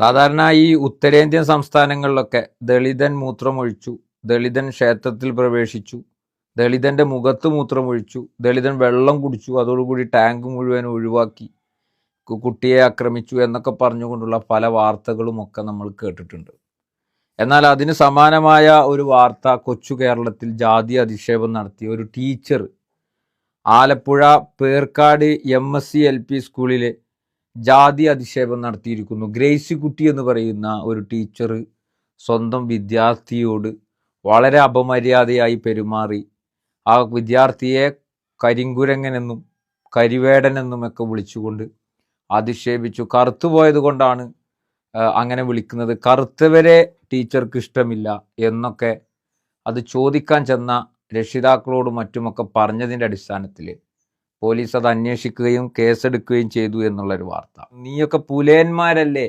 സാധാരണ ഈ ഉത്തരേന്ത്യൻ സംസ്ഥാനങ്ങളിലൊക്കെ ദളിതൻ മൂത്രമൊഴിച്ചു ദളിതൻ ക്ഷേത്രത്തിൽ പ്രവേശിച്ചു ദളിതന്റെ മുഖത്ത് മൂത്രമൊഴിച്ചു ദളിതൻ വെള്ളം കുടിച്ചു അതോടുകൂടി ടാങ്ക് മുഴുവൻ ഒഴിവാക്കി കുട്ടിയെ ആക്രമിച്ചു എന്നൊക്കെ പറഞ്ഞുകൊണ്ടുള്ള പല വാർത്തകളും ഒക്കെ നമ്മൾ കേട്ടിട്ടുണ്ട്. എന്നാൽ അതിന് സമാനമായ ഒരു വാർത്ത കൊച്ചു കേരളത്തിൽ ജാതി അധിക്ഷേപം നടത്തിയ ഒരു teacher Alappuzha Perkad M S C L P സ്കൂളിലെ ജാതി അധിക്ഷേപം നടത്തിയിരിക്കുന്നു. ഗ്രേസി കുട്ടി എന്ന് പറയുന്ന ഒരു ടീച്ചർ സ്വന്തം വിദ്യാർത്ഥിയോട് വളരെ അപമര്യാദയായി പെരുമാറി. ആ വിദ്യാർത്ഥിയെ കരിങ്കുരങ്ങനെന്നും കരിവേടനെന്നുമൊക്കെ വിളിച്ചുകൊണ്ട് അധിക്ഷേപിച്ചു. കറുത്തുപോയത് കൊണ്ടാണ് അങ്ങനെ വിളിക്കുന്നത്. കറുത്തവരെ ടീച്ചർക്ക് ഇഷ്ടമില്ല എന്നൊക്കെ അത് ചോദിക്കാൻ ചെന്ന രക്ഷിതാക്കളോട് മറ്റുമൊക്കെ പറഞ്ഞതിന്റെ അടിസ്ഥാനത്തിൽ പോലീസ് അത് അന്വേഷിക്കുകയും കേസെടുക്കുകയും ചെയ്തു എന്നുള്ളൊരു വാർത്ത. നീയൊക്കെ പുലേന്മാരല്ലേ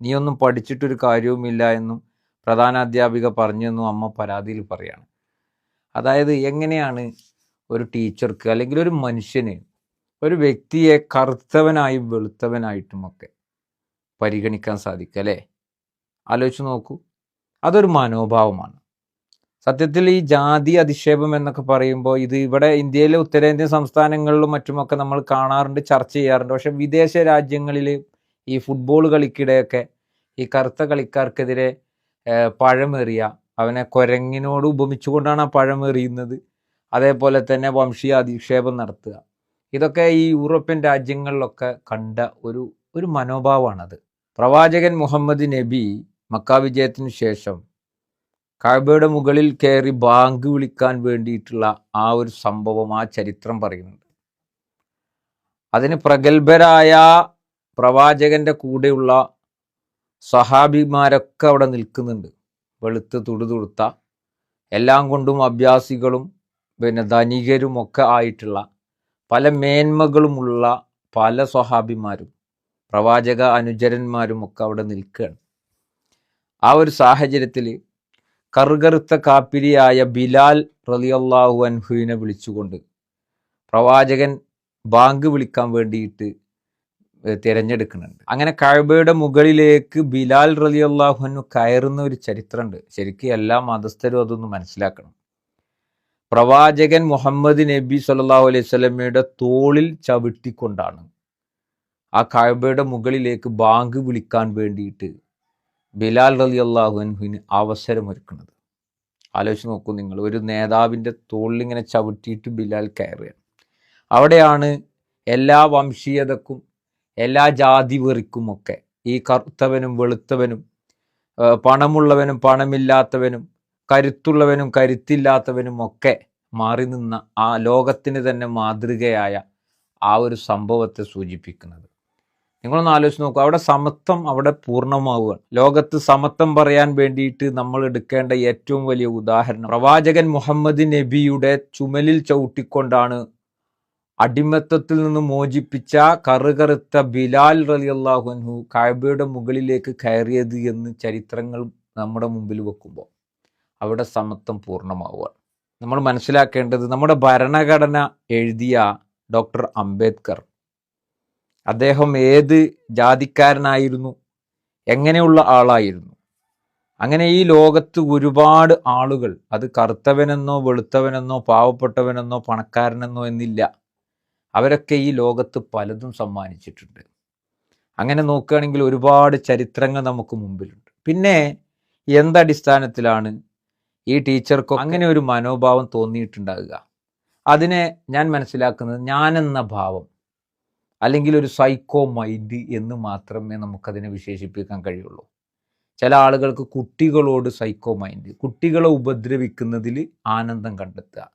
നീയൊന്നും പഠിച്ചിട്ടൊരു കാര്യവുമില്ല എന്നും പ്രധാന അധ്യാപിക പറഞ്ഞെന്നും അമ്മ പരാതിയിൽ പറയാണ്. അതായത് എങ്ങനെയാണ് ഒരു ടീച്ചർക്ക് അല്ലെങ്കിൽ ഒരു മനുഷ്യന് ഒരു വ്യക്തിയെ കറുത്തവനായും വെളുത്തവനായിട്ടുമൊക്കെ പരിഗണിക്കാൻ സാധിക്കുക അല്ലേ ആലോചിച്ച് നോക്കൂ. അതൊരു മനോഭാവമാണ്. സത്യത്തിൽ ഈ ജാതി അധിക്ഷേപം എന്നൊക്കെ പറയുമ്പോൾ ഇത് ഇവിടെ ഇന്ത്യയിലെ ഉത്തരേന്ത്യൻ സംസ്ഥാനങ്ങളിലും മറ്റുമൊക്കെ നമ്മൾ കാണാറുണ്ട് ചർച്ച ചെയ്യാറുണ്ട്. പക്ഷെ വിദേശ രാജ്യങ്ങളിൽ ഈ ഫുട്ബോൾ കളിക്കിടെയൊക്കെ ഈ കറുത്ത കളിക്കാർക്കെതിരെ പഴമേറിയ അവനെ കുരങ്ങിനോട് ഉപമിച്ചുകൊണ്ടാണ് ആ പഴമേറിയുന്നത്. അതേപോലെ തന്നെ വംശീയ അധിക്ഷേപം നടത്തുക. ഇതൊക്കെ ഈ യൂറോപ്യൻ രാജ്യങ്ങളിലൊക്കെ കണ്ട ഒരു ഒരു മനോഭാവമാണത്. പ്രവാചകൻ മുഹമ്മദ് നബി മക്കാവിജയത്തിന് ശേഷം കാബയുടെ മുകളിൽ കയറി ബാങ്ക് വിളിക്കാൻ വേണ്ടിയിട്ടുള്ള ആ ഒരു സംഭവം ആ ചരിത്രം പറയുന്നുണ്ട്. അതിന് പ്രഗത്ഭരായ പ്രവാചകന്റെ കൂടെയുള്ള സഹാബിമാരൊക്കെ അവിടെ നിൽക്കുന്നുണ്ട്. വെളുത്ത് തുടുതുടുത്ത എല്ലാം കൊണ്ടും അഭ്യാസികളും പിന്നെ ധനികരും ഒക്കെ ആയിട്ടുള്ള പല മേന്മകളുമുള്ള പല സ്വഹാബിമാരും പ്രവാചക അനുചരന്മാരും ഒക്കെ അവിടെ നിൽക്കുകയാണ്. ആ ഒരു സാഹചര്യത്തിൽ കറുകറുത്ത കാപ്പിരിയായ ബിലാൽ റളിയല്ലാഹു അൻഹുവിനെ വിളിച്ചുകൊണ്ട് പ്രവാചകൻ ബാങ്ക് വിളിക്കാൻ വേണ്ടിയിട്ട് തിരഞ്ഞെടുക്കുന്നുണ്ട്. അങ്ങനെ കഴബയുടെ മുകളിലേക്ക് ബിലാൽ റളിയല്ലാഹു അൻഹു കയറുന്ന ഒരു ചരിത്രമുണ്ട്. ശരിക്കും എല്ലാ മതസ്ഥരും അതൊന്ന് മനസ്സിലാക്കണം. പ്രവാചകൻ മുഹമ്മദ് നബി സല്ലാഹു അലൈഹി സ്വലമയുടെ തോളിൽ ചവിട്ടിക്കൊണ്ടാണ് ആ കഴബയുടെ മുകളിലേക്ക് ബാങ്ക് വിളിക്കാൻ വേണ്ടിയിട്ട് ബിലാൽ റലി അള്ളാഹു അൻഹുവിന് അവസരമൊരുക്കുന്നത്. ആലോചിച്ച് നോക്കൂ നിങ്ങൾ ഒരു നേതാവിന്റെ തോളിലിങ്ങനെ ചവിട്ടിയിട്ട് ബിലാൽ കയറുകയാണ്. അവിടെയാണ് എല്ലാ വംശീയതക്കും എല്ലാ ജാതി വെറിക്കുമൊക്കെ ഈ കറുത്തവനും വെളുത്തവനും പണമുള്ളവനും പണമില്ലാത്തവനും കരുത്തുള്ളവനും കരുത്തില്ലാത്തവനും ഒക്കെ മാറി നിന്ന ആ ലോകത്തിന് തന്നെ മാതൃകയായ ആ ഒരു സംഭവത്തെ സൂചിപ്പിക്കുന്നത്. നിങ്ങളൊന്ന് ആലോചിച്ച് നോക്കുക അവിടെ സമത്വം അവിടെ പൂർണമാവുകയാണ്. ലോകത്ത് സമത്വം പറയാൻ വേണ്ടിയിട്ട് നമ്മൾ എടുക്കേണ്ട ഏറ്റവും വലിയ ഉദാഹരണം പ്രവാചകൻ മുഹമ്മദ് നബിയുടെ ചുമലിൽ ചവിട്ടിക്കൊണ്ടാണ് അടിമത്തത്തിൽ നിന്ന് മോചിപ്പിച്ച കറുകറുത്ത ബിലാൽ റളിയല്ലാഹു അൻഹു കാബയുടെ മുകളിലേക്ക് കയറിയത് എന്ന് ചരിത്രങ്ങൾ നമ്മുടെ മുമ്പിൽ വെക്കുമ്പോൾ. അവിടെ സമത്വം പൂർണമാവുകയാണ്. നമ്മൾ മനസ്സിലാക്കേണ്ടത് നമ്മുടെ ഭരണഘടന എഴുതിയ ഡോക്ടർ അംബേദ്കർ അദ്ദേഹം ഏത് ജാതിക്കാരനായിരുന്നു? എങ്ങനെയുള്ള ആളായിരുന്നു? അങ്ങനെ ഈ ലോകത്ത് ഒരുപാട് ആളുകൾ അത് കറുത്തവനെന്നോ വെളുത്തവനെന്നോ പാവപ്പെട്ടവനെന്നോ പണക്കാരനെന്നോ എന്നില്ല. അവരൊക്കെ ഈ ലോകത്ത് പലതും സമ്മാനിച്ചിട്ടുണ്ട്. അങ്ങനെ നോക്കുകയാണെങ്കിൽ ഒരുപാട് ചരിത്രങ്ങൾ നമുക്ക് മുമ്പിലുണ്ട്. പിന്നെ എന്തടിസ്ഥാനത്തിലാണ് ഈ ടീച്ചർക്കോ അങ്ങനെ ഒരു മനോഭാവം തോന്നിയിട്ടുണ്ടാകുക? അതിനെ ഞാൻ മനസ്സിലാക്കുന്നത് ഞാനെന്ന ഭാവം. അല്ലെങ്കിൽ ഒരു സൈക്കോ മൈൻഡ് എന്ന് മാത്രമേ നമുക്കതിനെ വിശേഷിപ്പിക്കാൻ കഴിയുള്ളൂ. ചില ആളുകൾക്ക് കുട്ടികളോട് സൈക്കോ മൈൻഡ് കുട്ടികളെ ഉപദ്രവിക്കുന്നതിൽ ആനന്ദം കണ്ടെത്തുക.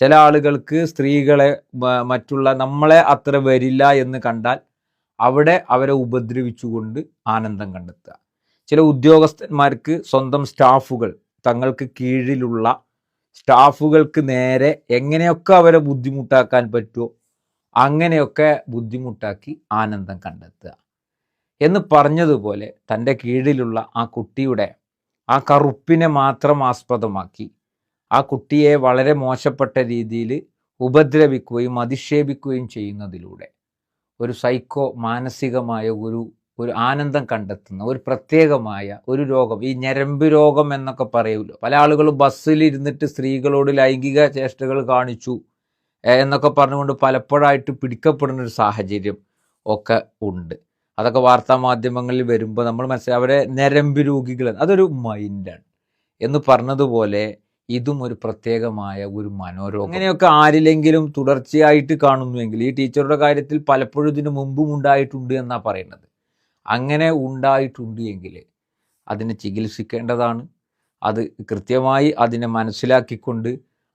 ചില ആളുകൾക്ക് സ്ത്രീകളെ മറ്റുള്ള നമ്മളെ അത്ര വരില്ല എന്ന് കണ്ടാൽ അവിടെ അവരെ ഉപദ്രവിച്ചുകൊണ്ട് ആനന്ദം കണ്ടെത്തുക. ചില ഉദ്യോഗസ്ഥന്മാർക്ക് സ്വന്തം സ്റ്റാഫുകൾ തങ്ങൾക്ക് കീഴിലുള്ള സ്റ്റാഫുകൾക്ക് നേരെ എങ്ങനെയൊക്കെ അവരെ ബുദ്ധിമുട്ടാക്കാൻ പറ്റുമോ അങ്ങനെയൊക്കെ ബുദ്ധിമുട്ടാക്കി ആനന്ദം കണ്ടെത്തുക. എന്ന് പറഞ്ഞതുപോലെ തന്റെ കീഴിലുള്ള ആ കുട്ടിയുടെ ആ കറുപ്പിനെ മാത്രം ആസ്പദമാക്കി ആ കുട്ടിയെ വളരെ മോശപ്പെട്ട രീതിയിൽ ഉപദ്രവിക്കുകയും അധിക്ഷേപിക്കുകയും ചെയ്യുന്നതിലൂടെ ഒരു സൈക്കോ മാനസികമായ ഒരു ഒരു ആനന്ദം കണ്ടെത്തുന്ന ഒരു പ്രത്യേകമായ ഒരു രോഗം. ഈ ഞരമ്പ് രോഗം എന്നൊക്കെ പറയുമല്ലോ പല ആളുകളും ബസ്സിലിരുന്നിട്ട് സ്ത്രീകളോട് ലൈംഗിക ചേഷ്ടകൾ കാണിച്ചു. എന്നൊക്കെ പറഞ്ഞുകൊണ്ട് പലപ്പോഴായിട്ട് പിടിക്കപ്പെടുന്ന ഒരു സാഹചര്യം ഒക്കെ ഉണ്ട്. അതൊക്കെ വാർത്താ മാധ്യമങ്ങളിൽ വരുമ്പോൾ നമ്മൾ മനസ്സിലായി അവരെ നരമ്പ് രോഗികൾ അതൊരു മൈൻഡാണ്. എന്ന് പറഞ്ഞതുപോലെ ഇതും ഒരു പ്രത്യേകമായ ഒരു മനോരോഗം. അങ്ങനെയൊക്കെ ആരിലെങ്കിലും തുടർച്ചയായിട്ട് കാണുന്നുവെങ്കിൽ ഈ ടീച്ചറുടെ കാര്യത്തിൽ പലപ്പോഴും ഇതിനു മുമ്പും ഉണ്ടായിട്ടുണ്ട് എന്നാണ് പറയുന്നത്. അങ്ങനെ ഉണ്ടായിട്ടുണ്ട് എങ്കിൽ അതിനെ ചികിത്സിക്കേണ്ടതാണ്. അത് കൃത്യമായി അതിനെ മനസ്സിലാക്കിക്കൊണ്ട്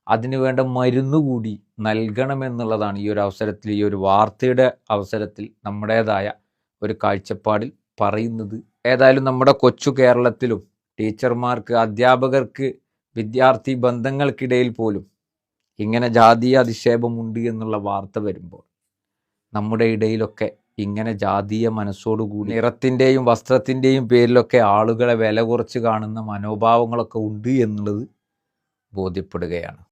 അതിന് വേണ്ട മരുന്ന് കൂടി നൽകണമെന്നുള്ളതാണ് ഈ ഒരു അവസരത്തിൽ ഈ ഒരു വാർത്തയുടെ അവസരത്തിൽ നമ്മുടേതായ ഒരു കാഴ്ചപ്പാടിൽ പറയുന്നത്. ഏതായാലും നമ്മുടെ കൊച്ചു കേരളത്തിലും ടീച്ചർമാർക്ക് അധ്യാപകർക്ക് വിദ്യാർത്ഥി ബന്ധങ്ങൾക്കിടയിൽ പോലും ഇങ്ങനെ ജാതീയ അധിക്ഷേപമുണ്ട് എന്നുള്ള വാർത്ത വരുമ്പോൾ നമ്മുടെ ഇടയിലൊക്കെ ഇങ്ങനെ ജാതീയ മനസ്സോടുകൂടി നിറത്തിന്റെയും വസ്ത്രത്തിന്റെയും പേരിലൊക്കെ ആളുകളെ വില കുറച്ച് കാണുന്ന മനോഭാവങ്ങളൊക്കെ ഉണ്ട് എന്നുള്ളത് ബോധ്യപ്പെടുകയാണ്.